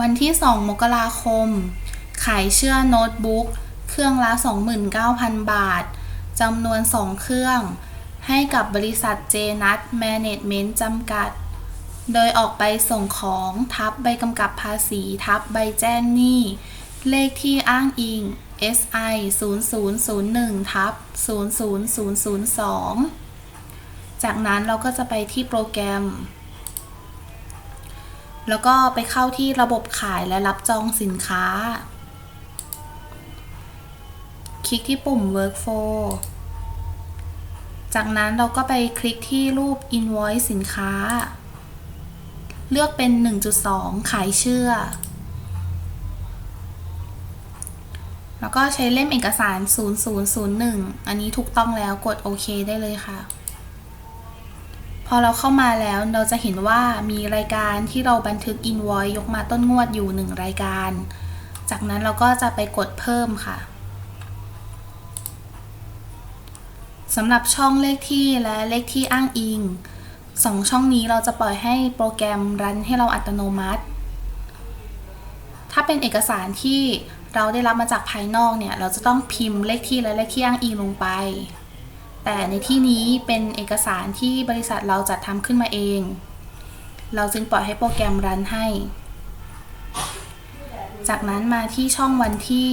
วันที่ 2 มกราคม ขายเชื่อโน้ตบุ๊ก เครื่องละ 29,000 บาท จำนวน 2 เครื่อง ให้กับบริษัทเจนัทแมเนจเมนต์จำกัด โดยออกไปส่งของทับใบกำกับภาษีทับใบแจ้งหนี้ เลขที่อ้างอิง SI 0001ทับ00002 จากนั้นเราก็จะไปที่โปรแกรม แล้วก็ไปเข้าที่ระบบขายและรับจองสินค้า คลิกที่ปุ่ม Workflow จากนั้นเราก็ไปคลิกที่รูป Invoice สินค้า เลือกเป็น 1.2 ขายเชื่อ แล้วก็ใช้เล่มเอกสาร 0001 อันนี้ถูกต้องแล้วกดโอเคได้เลยค่ะ พอเราเข้ามาแล้วเราจะเห็นว่ามีรายการที่เราบันทึก invoice ยกมาต้นงวดอยู่ 1 รายการ จากนั้นเราก็จะไปกดเพิ่มค่ะสำหรับช่องเลขที่และเลขที่อ้างอิงสองช่องนี้เราจะปล่อยให้โปรแกรมรันให้เราอัตโนมัติ ถ้าเป็นเอกสารที่เราได้รับมาจากภายนอกเนี่ย เราจะต้องพิมพ์เลขที่และเลขที่อ้างอิงลงไป แต่ในที่นี้เป็นเอกสารที่บริษัทเราจัดทำขึ้นมาเอง เราจึงปล่อยให้โปรแกรมรันให้ จากนั้นมาที่ช่องวันที่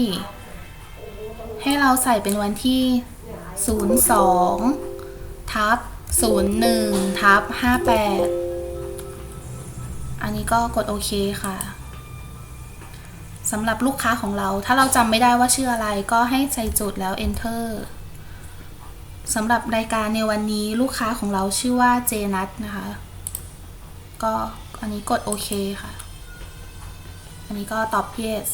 ให้เราใส่เป็นวันที่ 02 ทับ 01 ทับ 58 อันนี้ก็กดโอเคค่ะสำหรับลูกค้าของเรา ถ้าเราจำไม่ได้ว่าชื่ออะไรก็ให้ใส่จุดแล้ว enter สำหรับรายการในวันนี้ลูกค้าของเราชื่อว่าเจนัทนะคะ ก็อันนี้กดโอเคค่ะ อันนี้ก็ตอบ yes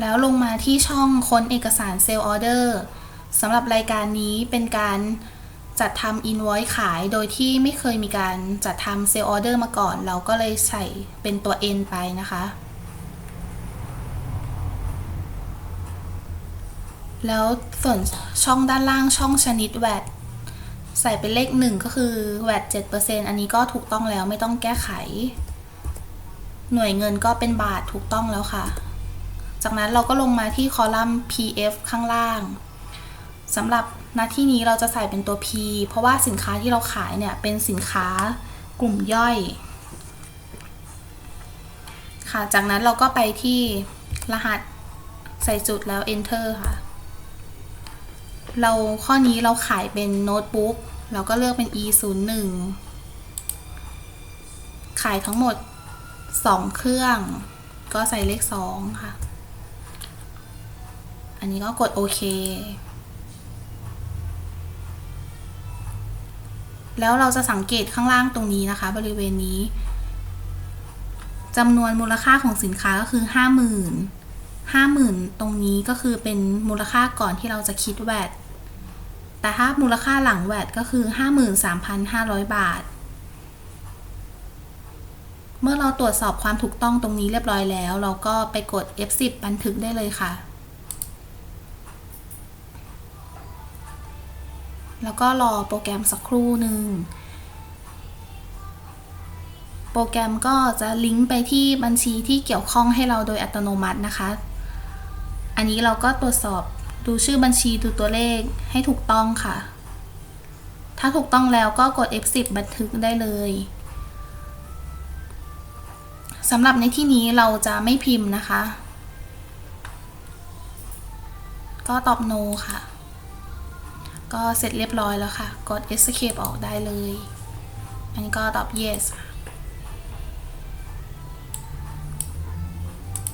แล้วลงมาที่ช่องค้นเอกสารเซลล์ออเดอร์สำหรับรายการนี้เป็นการจัดทำ invoice ขายโดยที่ไม่เคยมีการจัดทำเซลล์ออเดอร์มาก่อน เราก็เลยใส่เป็นตัว N ไปนะคะ แล้วส่วนช่องด้านล่างช่องชนิดแวดใส่เป็นเลขหนึ่งก็คือแวด7%อันนี้ก็ถูกต้องแล้วไม่ต้องแก้ไข หน่วยเงินก็เป็นบาทถูกต้องแล้วค่ะ จากนั้นเราก็ลงมาที่คอลัมน์ PF ข้างล่างสำหรับหน้าที่นี้เราจะใส่เป็นตัว P เพราะว่าสินค้าที่เราขายเนี่ยเป็นสินค้ากลุ่มย่อย ค่ะ จากนั้นเราก็ไปที่รหัสใส่จุดแล้ว enter ค่ะ เราข้อนี้เราขายเป็นโน้ตบุ๊กเราก็เลือกเป็น e 0 1ขายทั้งหมด 2 เครื่อง ก็ใส่เลข 2 ค่ะ อันนี้ก็กดโอเค แล้วเราจะสังเกตข้างล่างตรงนี้นะคะ บริเวณนี้จำนวนมูลค่าของสินค้าก็คือ 50,000 50,000 ตรงนี้ก็คือเป็นมูลค่าก่อนที่เราจะคิดแวด แต่ถ้ามูลค่าหลังแวดก็คือ 53,500 บาท เมื่อเราตรวจสอบความถูกต้องตรงนี้เรียบร้อยแล้ว เราก็ไปกด F10 บันทึกได้เลยค่ะ แล้วก็รอโปรแกรมสักครู่หนึ่ง โปรแกรมก็จะลิงก์ไปที่บัญชีที่เกี่ยวข้องให้เราโดยอัตโนมัตินะคะ อันนี้เราก็ตรวจสอบ ดูชื่อบัญชีดูตัวเลขให้ถูกต้องค่ะ ถ้าถูกต้องแล้วก็กด F10 บันทึกได้เลยสำหรับในที่นี้เราจะไม่พิมพ์นะคะ ก็ตอบ no ค่ะ ก็เสร็จเรียบร้อยแล้วค่ะ กด escape ออกได้เลย อันนี้ก็ตอบ yes ค่ะ